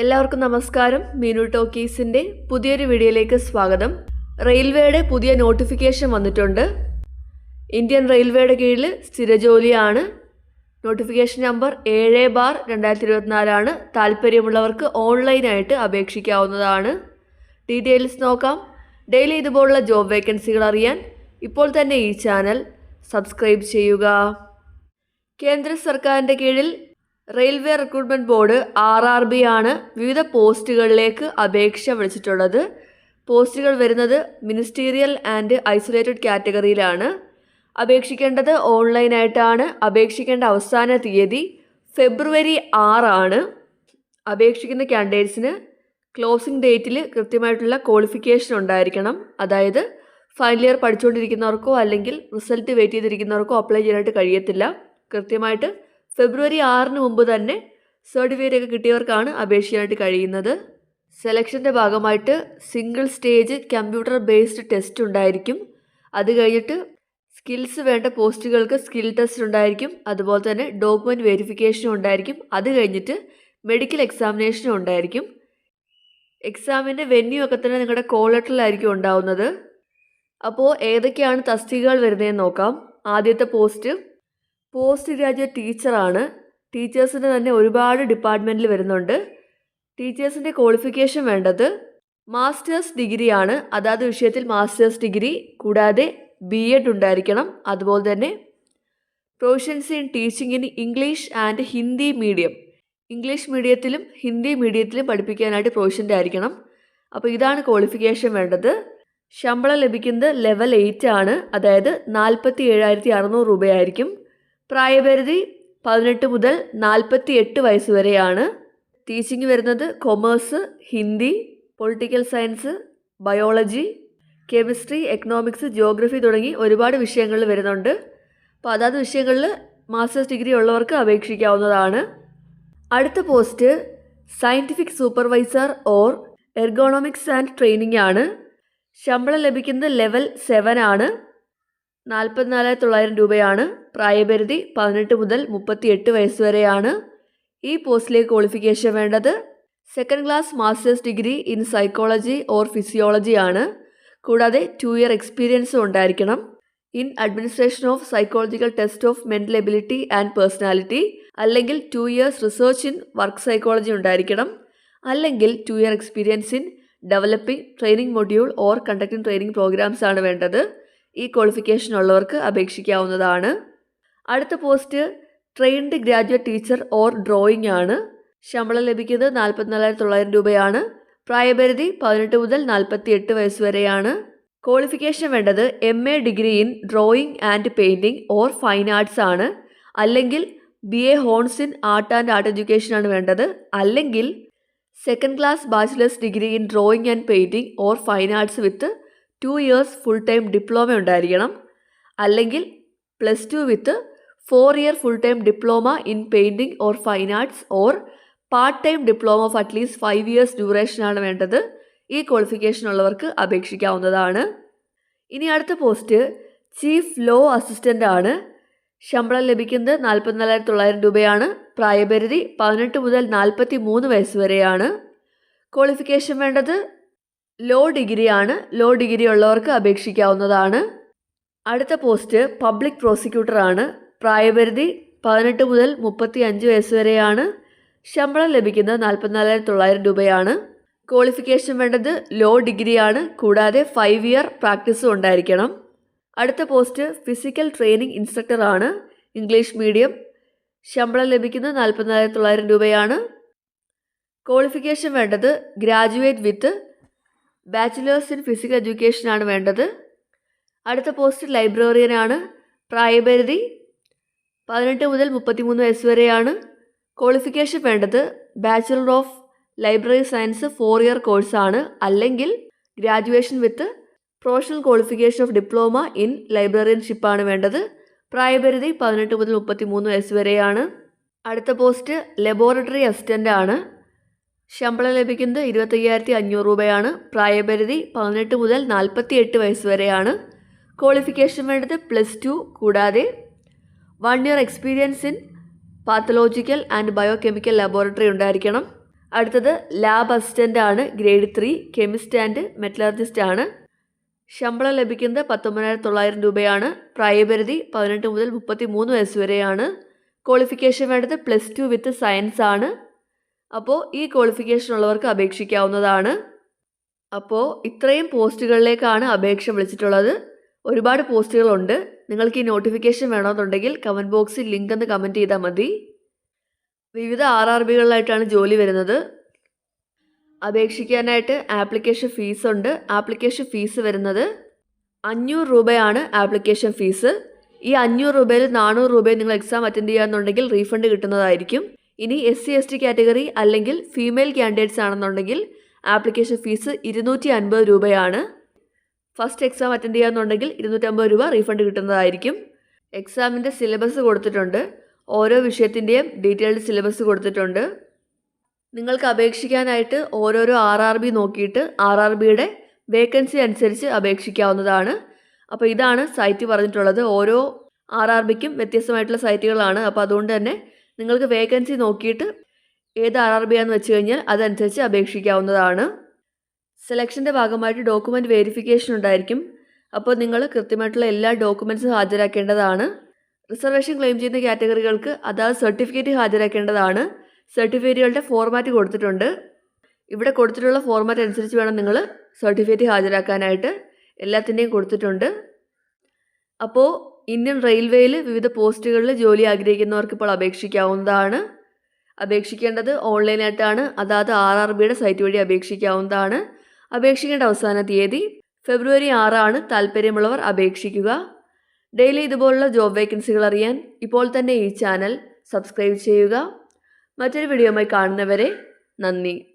എല്ലാവർക്കും നമസ്കാരം. മീനു ടോക്കീസിന്റെ പുതിയൊരു വീഡിയോയിലേക്ക് സ്വാഗതം. റെയിൽവേയുടെ പുതിയ നോട്ടിഫിക്കേഷൻ വന്നിട്ടുണ്ട്. ഇന്ത്യൻ റെയിൽവേയുടെ കീഴിൽ സ്ഥിരജോലിയാണ്. നോട്ടിഫിക്കേഷൻ നമ്പർ ഏഴ് ബാർ രണ്ടായിരത്തി ഇരുപത്തിനാലാണ് താല്പര്യമുള്ളവർക്ക് ഓൺലൈനായിട്ട് അപേക്ഷിക്കാവുന്നതാണ്. ഡീറ്റെയിൽസ് നോക്കാം. ഡെയിലി ഇതുപോലുള്ള ജോബ് വേക്കൻസികൾ അറിയാൻ ഇപ്പോൾ തന്നെ ഈ ചാനൽ സബ്സ്ക്രൈബ് ചെയ്യുക. കേന്ദ്ര സർക്കാരിന്റെ കീഴിൽ railway recruitment board R R B ആണ് വിവിധ പോസ്റ്റുകളിലേക്ക് അപേക്ഷ വിളിച്ചിട്ടുള്ളത്. പോസ്റ്റുകൾ വരുന്നത് മിനിസ്റ്റീരിയൽ ആൻഡ് ഐസൊലേറ്റഡ് കാറ്റഗറിയിലാണ്. അപേക്ഷിക്കേണ്ടത് ഓൺലൈനായിട്ടാണ്. അപേക്ഷിക്കേണ്ട അവസാന തീയതി ഫെബ്രുവരി ആറാണ്. അപേക്ഷിക്കുന്ന കാൻഡിഡേറ്റ്സിന് ക്ലോസിംഗ് ഡേറ്റിൽ കൃത്യമായിട്ടുള്ള ക്വാളിഫിക്കേഷൻ ഉണ്ടായിരിക്കണം. അതായത് ഫൈനൽ ഇയർ പഠിച്ചുകൊണ്ടിരിക്കുന്നവർക്കോ അല്ലെങ്കിൽ റിസൾട്ട് വെയിറ്റ് ചെയ്തിരിക്കുന്നവർക്കോ അപ്ലൈ ചെയ്യാനായിട്ട് കഴിയത്തില്ല. കൃത്യമായിട്ട് ഫെബ്രുവരി ആറിന് മുമ്പ് തന്നെ സർട്ടിഫിക്കറ്റ് ഒക്കെ കിട്ടിയവർക്കാണ് അപേക്ഷിക്കാനായിട്ട് കഴിയുന്നത്. സെലക്ഷന്റെ ഭാഗമായിട്ട് single stage computer based test ഉണ്ടായിരിക്കും. അത് കഴിഞ്ഞിട്ട് സ്കിൽസ് വേണ്ട പോസ്റ്റുകൾക്ക് സ്കിൽ ടെസ്റ്റ് ഉണ്ടായിരിക്കും. അതുപോലെ തന്നെ ഡോക്യുമെന്റ് വെരിഫിക്കേഷനും ഉണ്ടായിരിക്കും. അത് കഴിഞ്ഞിട്ട് മെഡിക്കൽ എക്സാമിനേഷനും ഉണ്ടായിരിക്കും. എക്സാമിന്റെ വെന്യൂ ഒക്കെ തന്നെ നിങ്ങളുടെ കോൾ ലെറ്ററിലായിരിക്കും ഉണ്ടാവുന്നത്. അപ്പോൾ ഏതൊക്കെയാണ് തസ്തികകൾ വരുന്നതെന്ന് നോക്കാം. ആദ്യത്തെ പോസ്റ്റ് പോസ്റ്റ് ഗ്രാജുവേറ്റ് ടീച്ചറാണ്. ടീച്ചേഴ്സിന് തന്നെ ഒരുപാട് ഡിപ്പാർട്ട്മെന്റിൽ വരുന്നുണ്ട്. ടീച്ചേഴ്സിന്റെ ക്വാളിഫിക്കേഷൻ വേണ്ടത് മാസ്റ്റേഴ്സ് ഡിഗ്രിയാണ്. അതാത് വിഷയത്തിൽ മാസ്റ്റേഴ്സ് ഡിഗ്രി കൂടാതെ ബി എഡ് ഉണ്ടായിരിക്കണം. അതുപോലെ തന്നെ proficiency in teaching in English and Hindi medium. English മീഡിയത്തിലും Hindi മീഡിയത്തിലും പഠിപ്പിക്കാനായിട്ട് പ്രൊഫഷന്റെ ആയിരിക്കണം. അപ്പോൾ ഇതാണ് ക്വാളിഫിക്കേഷൻ വേണ്ടത്. ശമ്പളം ലഭിക്കുന്നത് ലെവൽ എയ്റ്റ് ആണ്. അതായത് നാൽപ്പത്തി ഏഴായിരത്തി അറുന്നൂറ് രൂപയായിരിക്കും. പ്രായപരിധി പതിനെട്ട് മുതൽ നാൽപ്പത്തി എട്ട് വയസ്സ് വരെയാണ്. ടീച്ചിങ് വരുന്നത് commerce Hindi political science biology chemistry economics geography തുടങ്ങി ഒരുപാട് വിഷയങ്ങളിൽ വരുന്നുണ്ട്. അപ്പോൾ അതാത് വിഷയങ്ങളിൽ മാസ്റ്റേഴ്സ് ഡിഗ്രി ഉള്ളവർക്ക് അപേക്ഷിക്കാവുന്നതാണ്. അടുത്ത post scientific supervisor or ergonomics and training ആണ്. ശമ്പളം ലഭിക്കുന്നത് ലെവൽ സെവൻ ആണ്. നാൽപ്പത്തിനാല് തൊള്ളായിരം രൂപയാണ് പ്രായപരിധി പതിനെട്ട് മുതൽ മുപ്പത്തി എട്ട് വയസ്സ് വരെയാണ് ഈ പോസ്റ്റിലേക്ക് ക്വാളിഫിക്കേഷൻ വേണ്ടത്. Second class masters degree in psychology or physiology ആണ്. കൂടാതെ ടു ഇയർ എക്സ്പീരിയൻസും ഉണ്ടായിരിക്കണം. In administration of psychological test of mental ability and personality അല്ലെങ്കിൽ two years research in work psychology ഉണ്ടായിരിക്കണം. അല്ലെങ്കിൽ two year experience in developing training module or conducting training programs ആണ് വേണ്ടത്. ഈ ക്വാളിഫിക്കേഷൻ ഉള്ളവർക്ക് അപേക്ഷിക്കാവുന്നതാണ്. അടുത്ത post trained graduate teacher or drawing ആണ്. ശമ്പളം ലഭിക്കുന്നത് നാൽപ്പത്തിനാലായിരത്തി തൊള്ളായിരം രൂപയാണ്. പ്രായപരിധി പതിനെട്ട് മുതൽ നാൽപ്പത്തി എട്ട് വയസ്സ് വരെയാണ്. ക്വാളിഫിക്കേഷൻ വേണ്ടത് M A degree in drawing and painting or fine arts ആണ്. അല്ലെങ്കിൽ B A hons in art and art education ആണ് വേണ്ടത്. അല്ലെങ്കിൽ second class bachelors degree in drawing and painting or fine arts with two years full time diploma ഉണ്ടായിരിക്കണം. അല്ലെങ്കിൽ plus two with four year full time diploma in painting or fine arts or part time diploma of at least five years ഡ്യൂറേഷനാണ് വേണ്ടത്. ഈ qualification ഉള്ളവർക്ക് അപേക്ഷിക്കാവുന്നതാണ്. ഇനി അടുത്ത post chief law assistant ആണ്. ശമ്പളം ലഭിക്കുന്നത് നാൽപ്പത്തിനാലായിരത്തി തൊള്ളായിരം രൂപയാണ്. പ്രായപരിധി പതിനെട്ട് മുതൽ നാൽപ്പത്തി മൂന്ന് വയസ്സ് വരെയാണ്. ക്വാളിഫിക്കേഷൻ വേണ്ടത് ലോ ഡിഗ്രിയാണ്. ലോ ഡിഗ്രി ഉള്ളവർക്ക് അപേക്ഷിക്കാവുന്നതാണ്. അടുത്ത പോസ്റ്റ് പബ്ലിക് പ്രോസിക്യൂട്ടറാണ്. പ്രായപരിധി പതിനെട്ട് മുതൽ മുപ്പത്തി അഞ്ച് വയസ്സ് വരെയാണ്. ശമ്പളം ലഭിക്കുന്നത് നാൽപ്പത്തിനാലായിരത്തി തൊള്ളായിരം രൂപയാണ്. ക്വാളിഫിക്കേഷൻ വേണ്ടത് ലോ ഡിഗ്രിയാണ്. കൂടാതെ ഫൈവ് ഇയർ പ്രാക്ടീസും ഉണ്ടായിരിക്കണം. അടുത്ത post physical training ഇൻസ്ട്രക്ടറാണ്. English medium. ശമ്പളം ലഭിക്കുന്നത് നാൽപ്പത്തിനാലായിരത്തി തൊള്ളായിരം രൂപയാണ്. ക്വാളിഫിക്കേഷൻ വേണ്ടത് graduate with bachelors in physical എഡ്യൂക്കേഷനാണ് വേണ്ടത്. അടുത്ത പോസ്റ്റ് ലൈബ്രറിയനാണ് പ്രായപരിധി പതിനെട്ട് മുതൽ മുപ്പത്തിമൂന്ന് വയസ്സ് വരെയാണ്. ക്വാളിഫിക്കേഷൻ വേണ്ടത് bachelor of library science four year കോഴ്സാണ് അല്ലെങ്കിൽ graduation with professional qualification of diploma in ആണ് വേണ്ടത്. പ്രായപരിധി പതിനെട്ട് മുതൽ മുപ്പത്തി മൂന്ന് വയസ്സ് വരെയാണ്. അടുത്ത പോസ്റ്റ് ലബോറട്ടറി അസിസ്റ്റന്റ് ആണ്. ശമ്പളം ലഭിക്കുന്നത് ഇരുപത്തയ്യായിരത്തി അഞ്ഞൂറ് രൂപയാണ്. പ്രായപരിധി പതിനെട്ട് മുതൽ നാൽപ്പത്തി എട്ട് വയസ്സ് വരെയാണ്. ക്വാളിഫിക്കേഷൻ വേണ്ടത് പ്ലസ് ടു കൂടാതെ one year experience in pathological and biochemical laboratory ഉണ്ടായിരിക്കണം. അടുത്തത് ലാബ് അസിസ്റ്റന്റ് ആണ്. Grade three chemist and metallurgist ആണ്. ശമ്പളം ലഭിക്കുന്നത് പത്തൊമ്പതിനായിരത്തി തൊള്ളായിരം രൂപയാണ്. പ്രായപരിധി പതിനെട്ട് മുതൽ മുപ്പത്തി മൂന്ന് വയസ്സ് വരെയാണ്. ക്വാളിഫിക്കേഷൻ വേണ്ടത് പ്ലസ് ടു വിത്ത് സയൻസ് ആണ്. അപ്പോൾ ഈ ക്വാളിഫിക്കേഷൻ ഉള്ളവർക്ക് അപേക്ഷിക്കാവുന്നതാണ്. അപ്പോൾ ഇത്രയും പോസ്റ്റുകളിലേക്കാണ് അപേക്ഷ വിളിച്ചിട്ടുള്ളത്. ഒരുപാട് പോസ്റ്റുകളുണ്ട്. നിങ്ങൾക്ക് ഈ നോട്ടിഫിക്കേഷൻ വേണമെന്നുണ്ടെങ്കിൽ കമന്റ് ബോക്സിൽ ലിങ്ക് ഒന്ന് കമന്റ് ചെയ്താൽ മതി. വിവിധ ആർ ആർ ബികളിലായിട്ടാണ് ജോലി വരുന്നത്. അപേക്ഷിക്കാനായിട്ട് ആപ്ലിക്കേഷൻ ഫീസ് ഉണ്ട്. ആപ്ലിക്കേഷൻ ഫീസ് വരുന്നത് അഞ്ഞൂറ് രൂപയാണ് ആപ്ലിക്കേഷൻ ഫീസ് ഈ അഞ്ഞൂറ് രൂപയിൽ നാനൂറ് രൂപയിൽ നിങ്ങൾ എക്സാം അറ്റൻഡ് ചെയ്യാന്നുണ്ടെങ്കിൽ റീഫണ്ട് കിട്ടുന്നതായിരിക്കും. ഇനി S C S T category അല്ലെങ്കിൽ ഫീമെയിൽ കാൻഡിഡേറ്റ്സ് ആണെന്നുണ്ടെങ്കിൽ ആപ്ലിക്കേഷൻ ഫീസ് ഇരുന്നൂറ്റി അൻപത് രൂപയാണ്. ഫസ്റ്റ് എക്സാം അറ്റൻഡ് ചെയ്യാന്നുണ്ടെങ്കിൽ ഇരുന്നൂറ്റമ്പത് രൂപ റീഫണ്ട് കിട്ടുന്നതായിരിക്കും. എക്സാമിന്റെ സിലബസ് കൊടുത്തിട്ടുണ്ട്. ഓരോ വിഷയത്തിന്റെയും ഡീറ്റെയിൽഡ് സിലബസ് കൊടുത്തിട്ടുണ്ട്. നിങ്ങൾക്ക് അപേക്ഷിക്കാനായിട്ട് ഓരോരോ ആർ ആർ ബി നോക്കിയിട്ട് ആർ ആർ ബിയുടെ വേക്കൻസി അനുസരിച്ച് അപേക്ഷിക്കാവുന്നതാണ്. അപ്പോൾ ഇതാണ് സൈറ്റ് പറഞ്ഞിട്ടുള്ളത്. ഓരോ ആർ ആർ ബിക്കും വ്യത്യസ്തമായിട്ടുള്ള സൈറ്റുകളാണ് അപ്പോൾ അതുകൊണ്ട് തന്നെ നിങ്ങൾക്ക് വേക്കൻസി നോക്കിയിട്ട് ഏത് ആർ ആർ ബി ആണെന്ന് വെച്ച് കഴിഞ്ഞാൽ അതനുസരിച്ച് അപേക്ഷിക്കാവുന്നതാണ്. സെലക്ഷന്റെ ഭാഗമായിട്ട് ഡോക്യുമെന്റ് വെരിഫിക്കേഷൻ ഉണ്ടായിരിക്കും. അപ്പോൾ നിങ്ങൾ കൃത്യമായിട്ടുള്ള എല്ലാ ഡോക്യുമെന്റ്സും ഹാജരാക്കേണ്ടതാണ്. റിസർവേഷൻ ക്ലെയിം ചെയ്യുന്ന കാറ്റഗറികൾക്ക് അതാത് സർട്ടിഫിക്കറ്റ് ഹാജരാക്കേണ്ടതാണ്. സർട്ടിഫിക്കറ്റുകളുടെ ഫോർമാറ്റ് കൊടുത്തിട്ടുണ്ട്. ഇവിടെ കൊടുത്തിട്ടുള്ള ഫോർമാറ്റ് അനുസരിച്ച് വേണം നിങ്ങൾ സർട്ടിഫിക്കറ്റ് ഹാജരാക്കാനായിട്ട്. എല്ലാത്തിന്റെയും കൊടുത്തിട്ടുണ്ട്. അപ്പോൾ ഇന്ത്യൻ റെയിൽവേയിൽ വിവിധ പോസ്റ്റുകളിൽ ജോലി ആഗ്രഹിക്കുന്നവർക്ക് ഇപ്പോൾ അപേക്ഷിക്കാവുന്നതാണ്. അപേക്ഷിക്കേണ്ടത് ഓൺലൈനായിട്ടാണ്. അതാത് ആർ ആർ ബിയുടെ സൈറ്റ് വഴി അപേക്ഷിക്കാവുന്നതാണ്. അപേക്ഷിക്കേണ്ട അവസാന തീയതി ഫെബ്രുവരി ആറാണ്. താല്പര്യമുള്ളവർ അപേക്ഷിക്കുക. ഡെയിലി ഇതുപോലുള്ള ജോബ് വേക്കൻസികൾ അറിയാൻ ഇപ്പോൾ തന്നെ ഈ ചാനൽ സബ്സ്ക്രൈബ് ചെയ്യുക. മറ്റൊരു വീഡിയോയുമായി കാണുന്നവരെ നന്ദി.